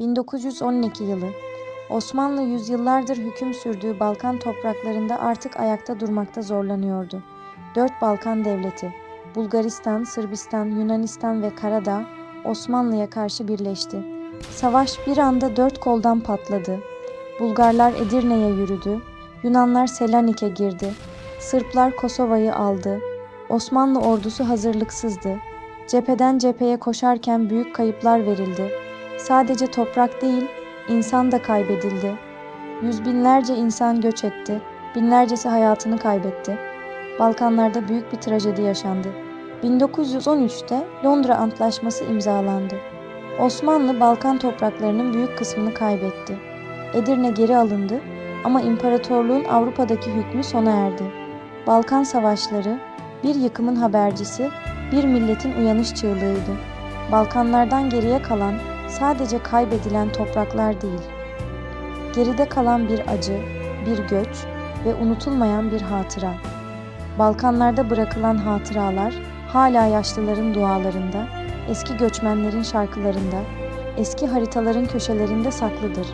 1912 yılı. Osmanlı yüzyıllardır hüküm sürdüğü Balkan topraklarında artık ayakta durmakta zorlanıyordu. Dört Balkan devleti, Bulgaristan, Sırbistan, Yunanistan ve Karadağ Osmanlı'ya karşı birleşti. Savaş bir anda dört koldan patladı. Bulgarlar Edirne'ye yürüdü, Yunanlar Selanik'e girdi, Sırplar Kosova'yı aldı. Osmanlı ordusu hazırlıksızdı. Cepheden cepheye koşarken büyük kayıplar verildi. Sadece toprak değil, insan da kaybedildi. Yüz binlerce insan göç etti, binlercesi hayatını kaybetti. Balkanlarda büyük bir trajedi yaşandı. 1913'te Londra Antlaşması imzalandı. Osmanlı Balkan topraklarının büyük kısmını kaybetti. Edirne geri alındı ama imparatorluğun Avrupa'daki hükmü sona erdi. Balkan savaşları bir yıkımın habercisi, bir milletin uyanış çığlığıydı. Balkanlardan geriye kalan sadece kaybedilen topraklar değil. Geride kalan bir acı, bir göç ve unutulmayan bir hatıra. Balkanlarda bırakılan hatıralar hala yaşlıların dualarında, eski göçmenlerin şarkılarında, eski haritaların köşelerinde saklıdır.